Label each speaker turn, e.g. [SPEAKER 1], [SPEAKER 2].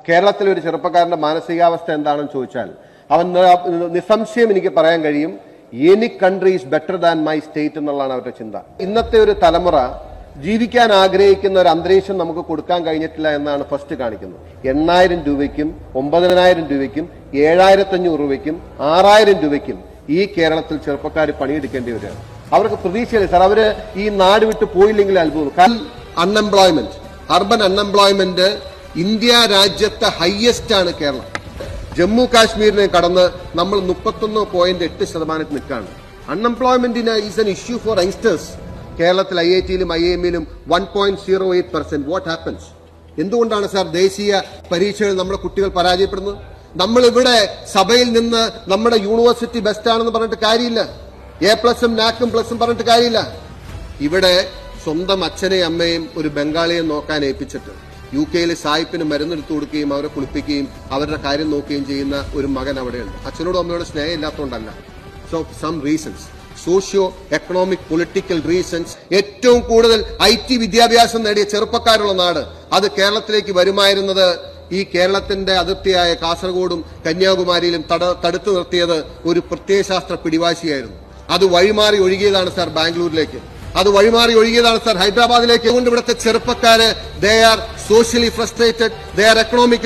[SPEAKER 1] കേരളത്തിലെ ഒരു ചെറുപ്പക്കാരന്റെ മാനസികാവസ്ഥ എന്താണെന്ന് ചോദിച്ചാൽ അവൻ നിസ്സംശയം എനിക്ക് പറയാൻ കഴിയും any country is better than my state എന്നുള്ളതാണ് അവരുടെ ചിന്ത. ഇന്നത്തെ ഒരു തലമുറ ജീവിക്കാൻ ആഗ്രഹിക്കുന്ന ഒരു അന്തരീക്ഷം നമുക്ക് കൊടുക്കാൻ കഴിഞ്ഞിട്ടില്ല എന്നാണ് ഫസ്റ്റ് കാണിക്കുന്നത്. എണ്ണായിരം രൂപയ്ക്കും ഒമ്പതിനായിരം രൂപയ്ക്കും ഏഴായിരത്തി അഞ്ഞൂറ് രൂപയ്ക്കും ആറായിരം രൂപയ്ക്കും ഈ കേരളത്തിൽ ചെറുപ്പക്കാർ പണിയെടുക്കേണ്ടി വരികയാണ്. അവർക്ക് പ്രതീക്ഷയില്ല. സാർ അവർ ഈ നാട് വിട്ട് പോയില്ലെങ്കിൽ അത്ഭുതം. അൺഎംപ്ലോയ്മെന്റ് അർബൻ അൺഎംപ്ലോയ്മെന്റ് ഇന്ത്യ രാജ്യത്തെ ഹയസ്റ്റ് ആണ് കേരളം. ജമ്മു കാശ്മീരിനെ കടന്ന് നമ്മൾ മുപ്പത്തൊന്ന് പോയിന്റ് എട്ട് ശതമാനത്തിൽ നിൽക്കുകയാണ്. അൺഎംപ്ലോയ്മെന്റിന് is an issue for youngsters കേരളത്തിൽ ഐ ഐ ടിയിലും I എമ്മിലും one point zero eight percent what happens എന്തുകൊണ്ടാണ് സാർ ദേശീയ പരീക്ഷകളിൽ നമ്മുടെ കുട്ടികൾ പരാജയപ്പെടുന്നത്? നമ്മൾ ഇവിടെ സഭയിൽ നിന്ന് നമ്മുടെ യൂണിവേഴ്സിറ്റി ബെസ്റ്റ് ആണെന്ന് പറഞ്ഞിട്ട് കാര്യമില്ല. എ പ്ലസും നാക്കും പ്ലസും പറഞ്ഞിട്ട് കാര്യമില്ല. ഇവിടെ സ്വന്തം അച്ഛനെയും അമ്മയും ഒരു ബംഗാളിയെ നോക്കാൻ ഏൽപ്പിച്ചിട്ട് യു കെയിൽ സായിപ്പിന് മരുന്നെടുത്തു കൊടുക്കുകയും അവരെ കുളിപ്പിക്കുകയും അവരുടെ കാര്യം നോക്കുകയും ചെയ്യുന്ന ഒരു മകൻ അവിടെയുണ്ട്. അച്ഛനോടും അമ്മയോടും സ്നേഹം ഇല്ലാത്തതുകൊണ്ടല്ല so some reasons socio economic political reasons ഏറ്റവും കൂടുതൽ ഐ ടി വിദ്യാഭ്യാസം നേടിയ ചെറുപ്പക്കാരുള്ള നാട്. അത് കേരളത്തിലേക്ക് വരുമായിരുന്നത് ഈ കേരളത്തിന്റെ അതിർത്തിയായ കാസർഗോഡും കന്യാകുമാരിയിലും തട തടുത്തു നിർത്തിയത് ഒരു പ്രത്യയശാസ്ത്ര പിടിവാശിയായിരുന്നു. അത് വഴിമാറി ഒഴുകിയതാണ് സാർ ബാംഗ്ലൂരിലേക്ക്. അത് വഴിമാറി ഒഴുകിയതാണ് സാർ. ഹൈദരാബാദിലേക്ക്. അതുകൊണ്ട് ഇവിടുത്തെ ചെറുപ്പക്കാര് they are socially frustrated they are economically